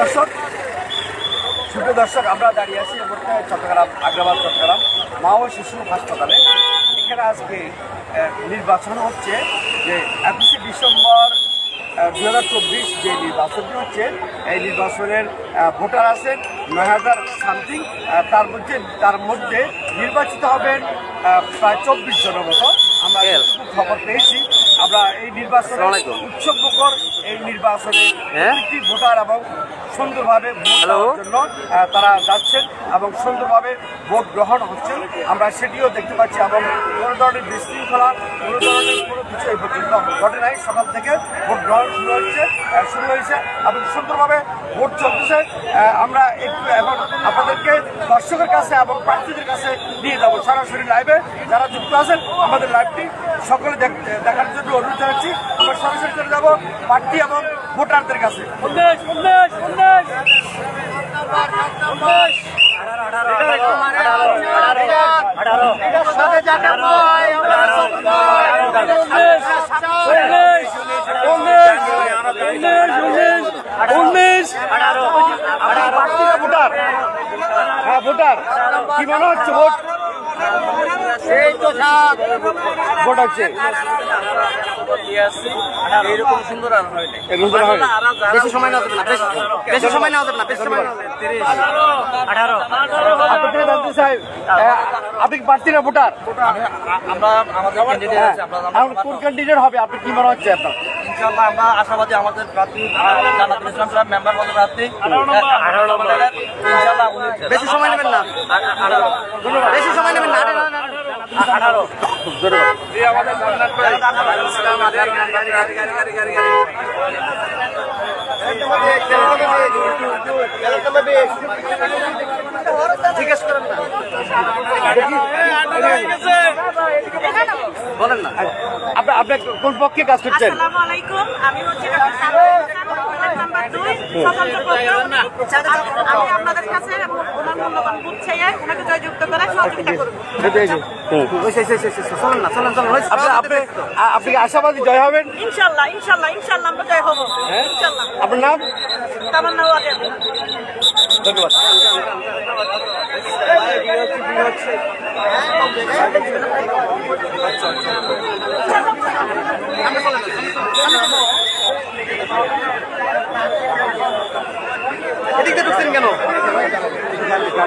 দর্শক সুপ্রিয় দর্শক আমরা দাঁড়িয়ে আছি এই চট্টগ্রাম আগ্রাবাদ চট্টগ্রাম মা ও শিশু হাসপাতালে। এখানে আজকে নির্বাচন হচ্ছে যে একুশে ডিসেম্বর দু হাজার চব্বিশ যে নির্বাচনটি হচ্ছে এই নির্বাচনের ভোটার আছেন নয় হাজার সামথিং তার মধ্যে তার মধ্যে নির্বাচিত হবেন প্রায় চব্বিশ জনের মতো। আমরা খবর পেয়েছি। আমরা এই নির্বাচনে উৎসব মুখর এই নির্বাচনে একটি ভোটার এবং সুন্দরভাবে ভোট দেওয়ার জন্য তারা যাচ্ছেন এবং সুন্দরভাবে ভোট গ্রহণ হচ্ছেন। আমরা সেটিও দেখতে পাচ্ছি এবং কোনো ধরনের বিশৃঙ্খলা কোনো ধরনের কোনো কিছু এই পর্যন্ত ঘটে নাই সকাল থেকে ভোট গ্রহণ শুরু হচ্ছে আহ, শুরু হয়েছে এবং সুন্দরভাবে ভোট চলতেছে আমরা একটু এখন আপনাদেরকে দর্শকের কাছে এবং প্রার্থীদের কাছে নিয়ে যাব সরাসরি লাইভে যারা যুক্ত আছেন আমাদের লাইভটি সকলে দেখ- দেখার জন্য অনুরোধ জানাচ্ছি আমরা সরাসরি চলে যাব প্রার্থী এবং ভোটারদের কাছে ভোটার হ্যাঁ ভোটার। কি মনে হচ্ছে ভোট? ভোট হচ্ছে। এরকম সুন্দর আর হয় নাই। এরকম করে বেশি সময় নেওয়া যাবে না। বেশি- বেশি সময় নেওয়া যাবে না। বেশি সময় নেওয়া যাবে না। আপনার থেকে জানতে চাই আহ, আপনি কি প্রার্থী না ভোটার? আমরা আমাদের হ্যাঁ আছে আমরা এখন কোন ক্যান্ডিডেট হবে? আপনি কি মনে হচ্ছে আপনার? ইনশাআল্লাহ আমরা আশাবাদী আমাদের প্রার্থী জান্নাতুল ইসলাম সাহেব মেম্বার পদে প্রার্থী উনি বেশি সময় নেবেন না। বেশি সময় নেবেন না। আঠারো জিজ্ঞেস করেন না। বলেন না। আপনি আপনি কোন পক্ষে কাজ করছেন? আসসালামু আলাইকুম আমি হচ্ছে doctor Salman Hasan, ward number দুই, স্বতন্ত্র প্রচার। আমি আপনাদের কাছে ওনার মূল্যবান ওনাকে জয়যুক্ত সহযোগিতা করব। আপনি আপনি কি আশাবাদী জয় হবেন? ইনশাল্লাহ ইনশাল্লাহ ইনশাল্লাহ আমরা জয় হব। ইনশাল্লাহ। আপনার নাম? তামান্না ধন্যবাদ।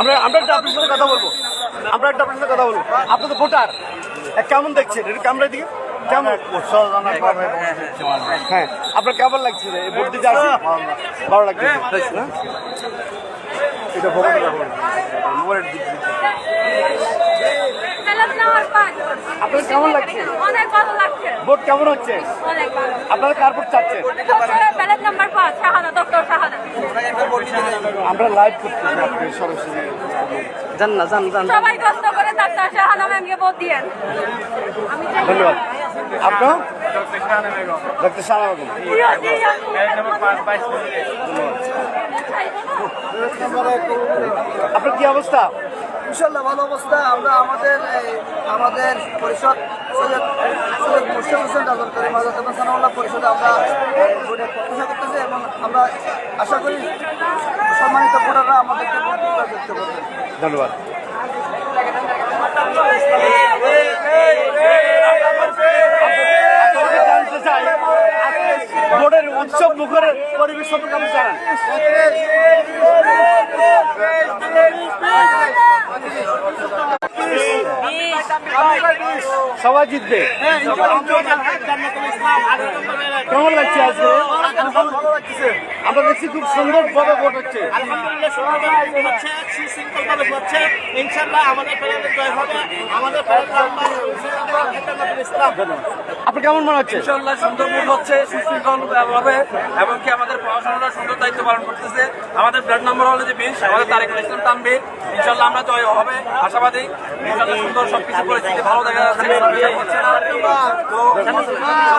আমরা আমরা একটা আপনার সাথে কথা বলব। আমরা একটা আপনার সাথে কথা বলব। আপনি তো ভোটার। কেমন দেখছেন? এটা ক্যামেরা দিকে? কেমন? হ্যাঁ। আপনার কেমন লাগছে ভোট দিতে আসি? ভালো লাগছে। না এটা। আপনার কেমন লাগছে? অনেক ভালো লাগছে। ভোট কেমন হচ্ছে? অনেক ভালো। আপনারা কার ভোট চাচ্ছেন? ব্যালেট নাম্বার পাঁচ শাহাদা ডক্টর শাহাদা। আমরা লাইভ করতেছি আপনি সরাসরি যান না যান যান। সবাই কষ্ট করে ডাক্তার শাহাদা ম্যামকে ভোট দিয়েন। ধন্যবাদ। আপনার? বেগম। আপনার কি অবস্থা? ইনশাল্লাহ ভালো অবস্থা। আমরা আমাদের আমাদের পরিষদ পরিষদে আমরা করতেছি এবং আমরা আশা করি সম্মানিত ভোটাররা দিতে দেখতে পারবেন ধন্যবাদ। সবাই জিতবে। কেমন লাগছে আজকে? আমরা দেখছি খুব সুন্দর ভাবে ভোট হচ্ছে আলহামদুলিল্লাহ সুন্দরভাবে হচ্ছে ইনশাল্লাহ আমাদের প্যানেলের জয় আমাদের আপনি কেমন মনে হচ্ছে? ইনশাল্লাহ সুন্দরবন হচ্ছে সুশৃঙ্খল হবে এবং কি আমাদের পড়াশোনাটা সুন্দর দায়িত্ব পালন করতেছে। আমাদের ব্লাড নম্বর হলো যে বিশ আমাদের তারিকুল ইসলাম তানবির ইনশাল্লাহ আমরা জয় হবে আশাবাদী। সুন্দর সবকিছু পরিস্থিতি ভালো দেখা যাচ্ছে। তো